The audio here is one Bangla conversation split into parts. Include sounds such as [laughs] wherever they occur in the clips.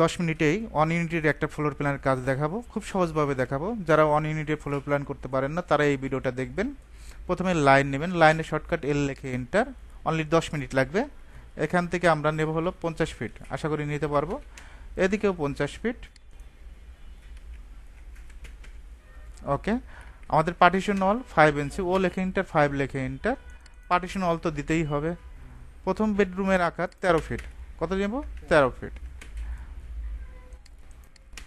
দশ মিনিটেই ওয়ান ইউনিটের একটা ফ্লোর প্ল্যানের কাজ দেখাবো, খুব সহজভাবে দেখাবো। যারা ওয়ান ইউনিটের ফ্লোর প্ল্যান করতে পারেন না, তারা এই ভিডিওটা দেখবেন। প্রথমে লাইন নেবেন লাইনে শর্টকাট এল লেখে এন্টার অনলি দশ মিনিট লাগবে। এখান থেকে আমরা নেব হলো পঞ্চাশ ফিট আশা করি নিতে পারব। এদিকেও পঞ্চাশ ফিট ওকে আমাদের partition wall five inch O লেখে ইন্টার ফাইভ লেখে ইন্টার পার্টিশন অল তো দিতেই হবে। প্রথম বেডরুমের আকার তেরো ফিট কত নেব? তেরো ফিট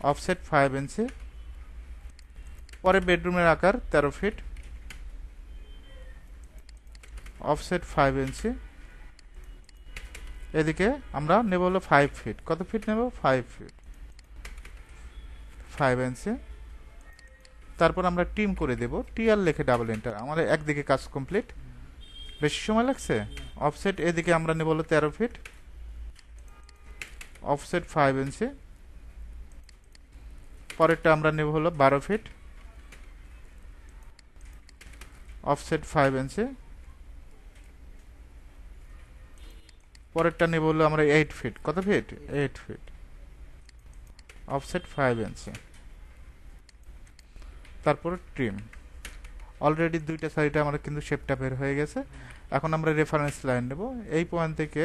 অফসেট ফাইভ ইঞ্চি পরে বেডরুমের আকার তেরো ফিট অফসেট ফাইভ ইঞ্চি এদিকে আমরা নেব হলো ফাইভ ফিট কত ফিট নেব? ফাইভ ফিট ফাইভ ইঞ্চি তারপর আমরা টিম করে দেব। টিআর লেখে ডাবল এন্টার আমাদের একদিকে কাজ কমপ্লিট বেশি সময় লাগছে? অফসেট এদিকে আমরা নেব হলো তেরো ফিট অফসেট ফাইভ ইঞ্চি পরেরটা আমরা নেব হলো বারো ফিট অফসেট ফাইভ ইঞ্চি পরেরটা নেব হলো আমরা এইট ফিট কত feet eight feet offset five inch তারপর ট্রিম অলরেডি দুইটা সাইডে আমার কিন্তু শেপটা বের হয়ে গেছে। এখন আমরা রেফারেন্স লাইন নেব। এই পয়েন্ট থেকে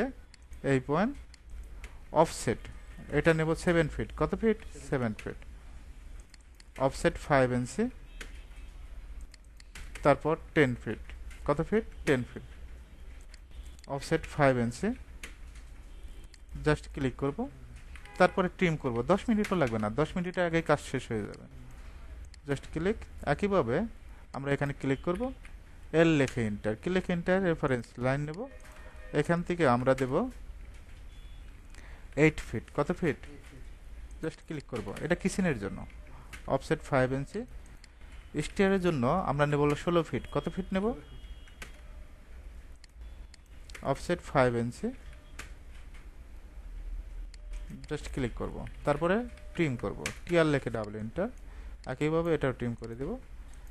এই পয়েন্ট অফসেট এটা নেব সেভেন ফিট কত feet seven feet offset five inch তারপর টেন ফিট। কত feet? Ten feet. Offset five inch just click করব। তারপরে ট্রিম করব। দশ মিনিটও লাগবে না। দশ মিনিটের আগে কাজ শেষ হয়ে যাবে। Just click. একইভাবে আমরা এখানে ক্লিক করব। এল লেখে ইন্টার কি লেখে ইন্টার রেফারেন্স লাইন নেব। এখান থেকে আমরা দেব এইট ফিট। কত ফিট। জাস্ট ক্লিক করব। এটা কিচেনের জন্য। অফসেট ফাইভ ইঞ্চি। স্টিয়ারের জন্য আমরা নেব ষোলো ফিট। কত ফিট নেব? Offset five inch. Just click করব। তারপরে ট্রিম করব। টিআর লেখে ডাবল এন্টার একইভাবে এটাও ট্রিম করে দেব।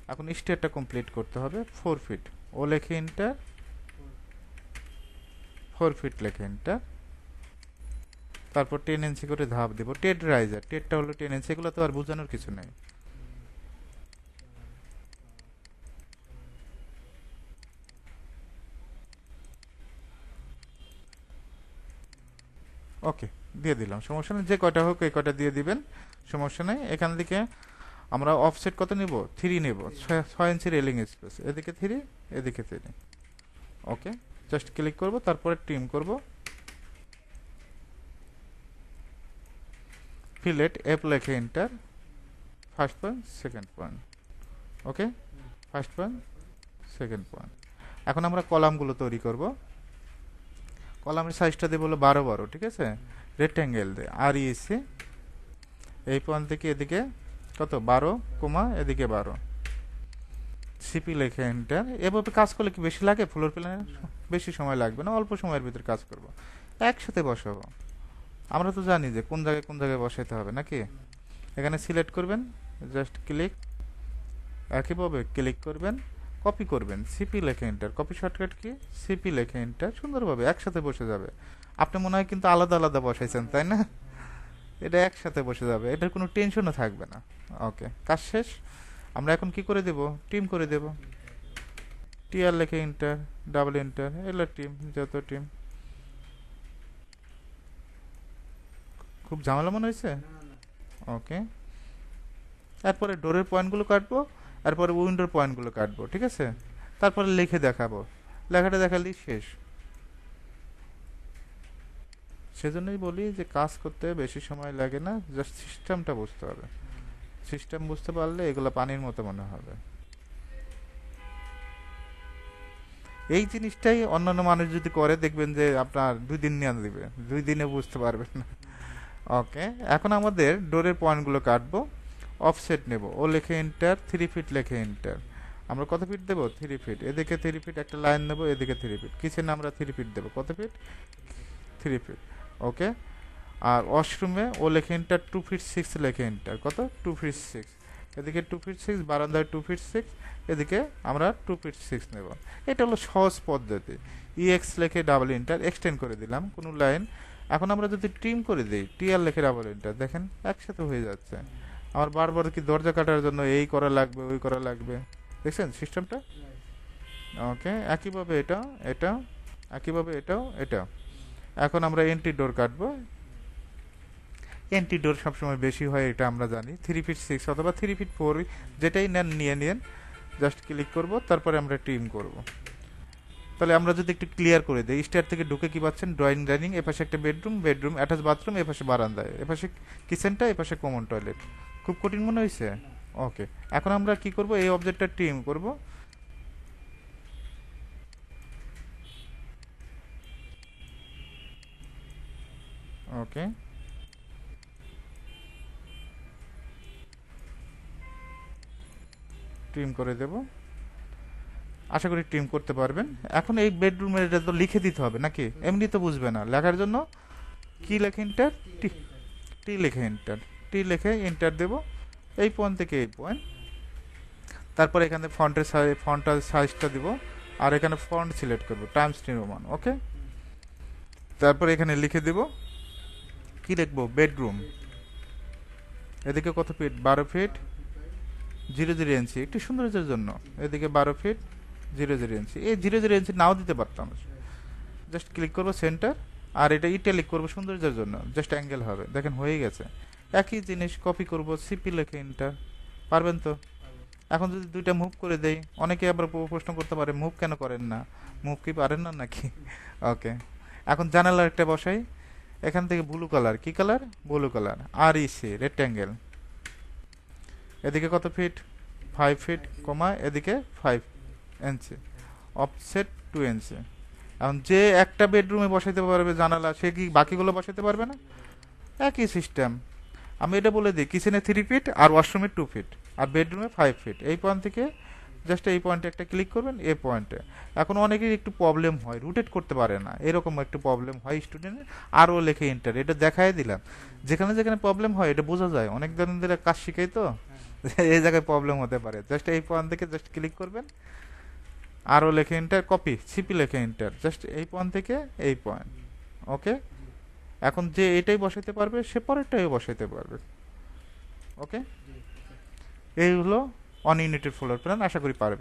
এখন স্টেয়ারটা কমপ্লিট করতে হবে। ফোর ফিট ও লেখে এন্টার ফোর ফিট লেখে এন্টার তারপর টেন ইঞ্চি করে ধাপ দেব। টেড রাইজার টেডটা হলো টেন ইঞ্চি এগুলো তো আর বোঝানোর কিছু নেই। ওকে দিয়ে দিলাম। সমস্যা নেই, যে কয়টা হোক এই কয়টা দিয়ে দিবেন, সমস্যা নেই। এখান থেকে আমরা অফসেট কত নিব? থ্রি নেব। ছয় ইঞ্চি রেলিং স্পেস এদিকে থ্রি এদিকে থ্রি ওকে জাস্ট ক্লিক করব, তারপরে ট্রিম করব। ফিলেট এপ লেখে enter first point second point okay first point second point এখন আমরা কলামগুলো তৈরি করব। কলামের সাইজটা দেবো হলো বারো বারো, ঠিক আছে? রেক্ট্যাঙ্গেল দে আর ইসে এই পয়েন্ট থেকে এদিকে কত? বারো কমা এদিকে বারো। সিপি লেখে এন্টার এভাবে কাজ করলে কি বেশি লাগে? ফ্লোর প্ল্যানের বেশি সময় লাগবে না? অল্প সময়ের ভিতরে কাজ করব। একসাথে বসাবো। আমরা তো জানি যে কোন জায়গায় কোন জায়গায় বসাইতে হবে, নাকি? এখানে সিলেক্ট করবেন জাস্ট ক্লিক একইভাবে ক্লিক করবেন কপি করবেন সিপি লেখে এন্টার কপি শর্টকাট কি? সিপি লেখে এন্টার সুন্দরভাবে একসাথে বসে যাবে। আপনি মনে হয় কিন্তু আলাদা আলাদা বসাইছেন, তাই না? এটা একসাথে বসে যাবে, এটার কোনো টেনশনও থাকবে না। ওকে কাজ শেষ। আমরা এখন কি করে দেব? টিম করে দেব। টিআর লেখে ইন্টার ডাবল ইন্টার এলো টিম যত টিম খুব ঝামেলা মনে হয়েছে? ওকে তারপরে ডোরের পয়েন্টগুলো কাটবো তারপরে উইন্ডোর পয়েন্টগুলো কাটবো, ঠিক আছে? তারপরে লিখে দেখাবো। লেখাটা দেখালেই শেষ। সেজন্যই বলি যে কাজ করতে বেশি সময় লাগে না, জাস্ট সিস্টেমটা বুঝতে হবে। সিস্টেম বুঝতে পারলে এগুলো পানির মতো মনে হবে। এই জিনিসটাই অন্যান্য মানুষ যদি করে দেখবেন যে আপনার দুই দিন নিয়ে দিবে, দুই দিনে বুঝতে পারবেন না। ওকে এখন আমাদের ডোরের পয়েন্টগুলো কাটবো অফসেট নেব। ও লেখে এন্টার থ্রি ফিট লেখে এন্টার আমরা কত ফিট দেবো? থ্রি ফিট এদিকে থ্রি ফিট একটা লাইন নেব, এদিকে থ্রি ফিট কিচেনে আমরা থ্রি ফিট দেবো? কত ফিট থ্রি ফিট ওকে আর ওয়াশরুমে ও লেখে এন্টার টু ফিট সিক্স লেখে এন্টার কত? টু ফিট সিক্স এদিকে টু ফিট সিক্স বারান্দায় টু ফিট সিক্স এদিকে আমরা টু ফিট সিক্স নেব। এটা হলো সহজ পদ্ধতি। ইএক্স লেখে ডাবল ইন্টার এক্সটেন্ড করে দিলাম। কোনো লাইন এখন আমরা যদি ট্রিম করে দিই টিআর লেখে আবার এটা দেখেন একসাথে হয়ে যাচ্ছে। আমার বারবার কি দরজা কাটার জন্য এই করা লাগবে, ওই করা লাগবে। দেখছেন সিস্টেমটা ওকে একইভাবে এটা এটা, একইভাবে এটাও, এটা। এখন আমরা এন্ট্রি ডোর কাটবো। এন্ট্রি ডোর সবসময় বেশি হয়, এটা আমরা জানি। থ্রি ফিট সিক্স অথবা থ্রি ফিট ফোর যেটাই নেন, নিয়ে নিন। জাস্ট ক্লিক করব, তারপরে আমরা টিম করব। তাহলে আমরা যদি একটু ক্লিয়ার করে দিই স্টার থেকে ঢুকে কি পাচ্ছেন? ড্রয়িং ডাইনিং এপাশে একটা বেডরুম বেডরুম অ্যাটাচ বাথরুম এপাশে বারান্দা এপাশে কিচেনটা এপাশে কমন টয়লেট খুব কঠিন মনে হয়েছে ওকে এখন আমরা কি করব? এই অবজেক্টটা ট্রিম করব। ওকে ট্রিম করে দেব। আশা করি ট্রিম করতে পারবেন। এখন এই বেডরুমের এটা তো লিখে দিতে হবে নাকি? এমনি তো বুঝবে না। লেখার জন্য কি লেখে ইন্টার টি টি লেখে ইন্টার টি লেখে ইন্টার দেব। এই পয়েন্ট থেকে এই পয়েন্ট তারপর এখানে ফন্টের সাইজ ফন্টার সাইজটা দিব। আর এখানে ফন্ট সিলেক্ট করব। টাইমস নিউ রোমান ওকে তারপর এখানে লিখে দেব। কি লিখব? বেডরুম এদিকে কত ফিট বারো ফিট জিরো জিরো ইঞ্চি একটু সৌন্দর্যের জন্য। এদিকে বারো ফিট জিরো জিরো ইঞ্চি এই জিরো জিরো ইঞ্চি নাও দিতে পারতাম। জাস্ট ক্লিক করব সেন্টার আর এটা ইটালিক করব সৌন্দর্যের জন্য। জাস্ট অ্যাঙ্গেল হবে। দেখেন, হয়ে গেছে। একই জিনিস কপি করব সিপি লেখে ইন্টার পারবেন তো? এখন যদি দুইটা মুভ করে দেই, অনেকে আবার প্রশ্ন করতে পারে মুভ কেন করেন না? মুভ কি পারেন না নাকি? ওকে এখন জানালার একটা বসাই। এখান থেকে ব্লু কালার কি কালার ব্লু কালার আর ইসি রেক্ট্যাঙ্গেল এদিকে কত ফিট ফাইভ ফিট কমা এদিকে five inch offset two inch এখন যে একটা বেডরুমে বসাইতে পারবে জানালা সে কি বাকিগুলো বসাইতে পারবে না? একই সিস্টেম। আমি এটা বলে দিই কিচেনে থ্রি ফিট আর ওয়াশরুমে টু ফিট আর বেডরুমে ফাইভ ফিট এই পয়েন্ট থেকে জাস্ট এই পয়েন্টে একটা ক্লিক করবেন এ পয়েন্টে এখন অনেকের একটু প্রবলেম হয় রুটেট করতে পারে না। এরকম একটু প্রবলেম হয় স্টুডেন্টের আরও লেখে ইন্টার এটা দেখাই দিলাম। যেখানে যেখানে প্রবলেম হয় এটা বোঝা যায়। অনেক দিন ধরে কাজ শিখাই তো। [laughs] এই জায়গায় প্রবলেম হতে পারে। জাস্ট এই পয়েন্ট থেকে জাস্ট ক্লিক করবেন। আরও লেখে ইন্টার কপি সিপি লেখে ইন্টার জাস্ট এই পয়েন্ট থেকে এই পয়েন্ট ওকে এখন যে এটাই বসাইতে পারবে, সে পরেরটাই বসাইতে পারবে ওকে এই হলো অন ইউনিটেড ফ্লোর প্ল্যান আশা করি পারবে।